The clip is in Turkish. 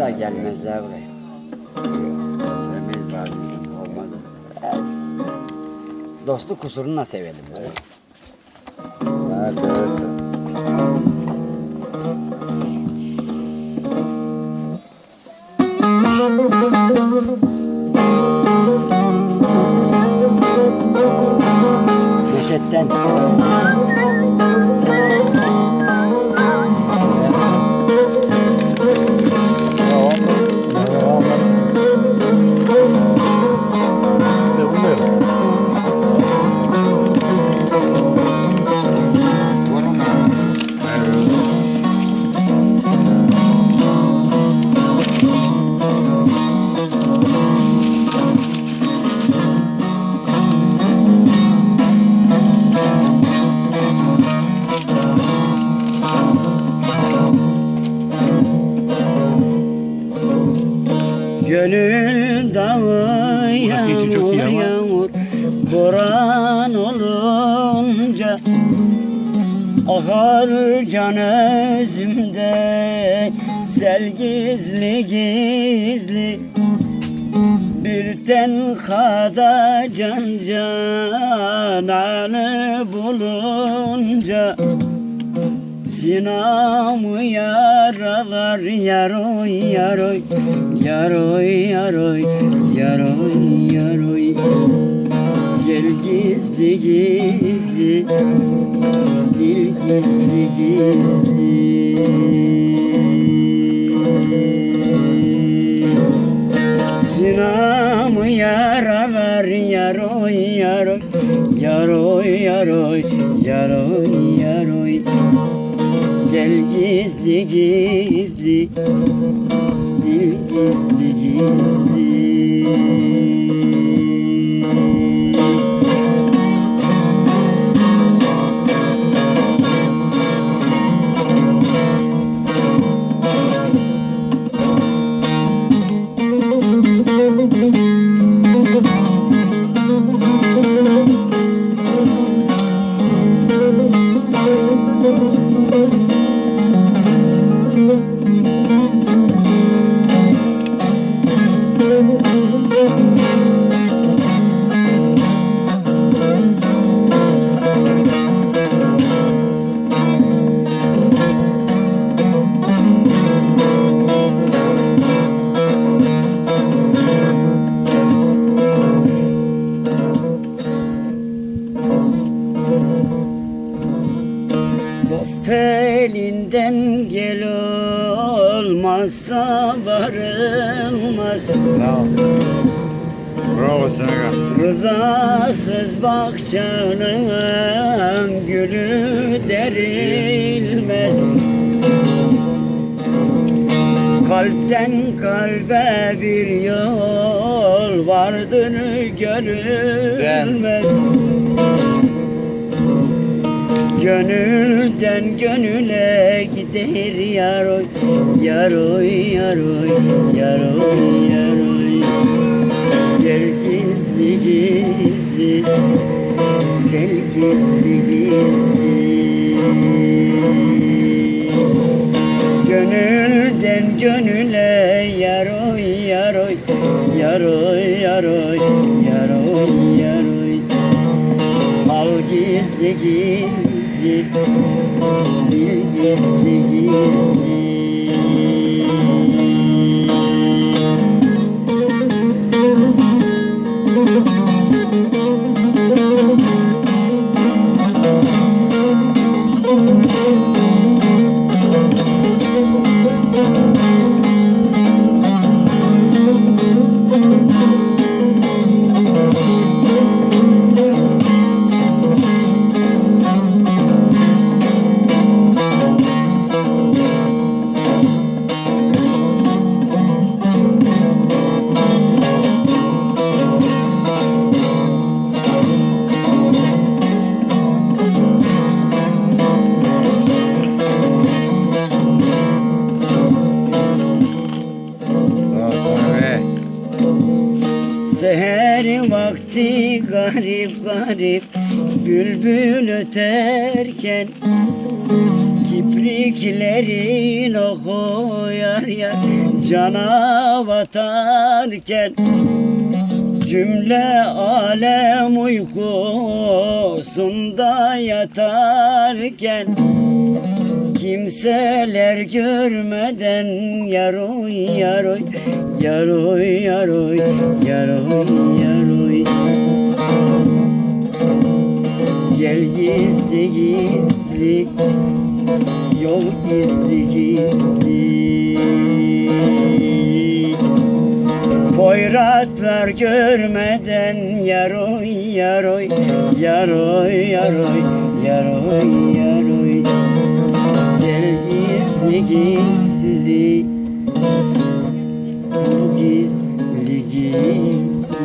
da gelmezler buraya. Sevmeyiz bazen olmaz. Yani, dostluk kusuruna sevelim. Ha, doğru. Neşetten. Gönül dağı yağmur yağmur Boran olunca Akar can özümde Sel gizli gizli Bir tenhada can cananı bulunca Sinamı yaralar yaroy yaroy Yaroy yaroy yaroy yaroy. Gel gizli gizli Dil gizli gizli. Sinamı yaralar yaroy yaroy Yaroy yaroy yaroy yaroy Gel gizli gizli Dil gizli gizli elinden gel olmazsa varılmaz. Bravo. Sana. Rızasız bahçanın gülü derilmez. Kalpten kalbe bir yol vardır görülmez Gönülden gönüle gider yaroy Yaroy yaroy yaroy yaroy. Gel gizli gizli Sel gizli gizli. Gönülden gönüle yaroy yaroy Yaroy yaroy yaroy yaroy. Al gizli gizli Bil gizli gizli Seher vakti garip garip Bülbül öterken Kipriklerin oku yar yar cana batarken Cümle alem uykusunda yatarken Kimseler görmeden yaroy yaroy Yaroy yaroy yaroy yaroy. Gel gizli gizli Yol gizli gizli. Poyratlar görmeden yaroy yaroy Yaroy yaroy yaroy yaroy gizli gizli? Bu gizli gizli.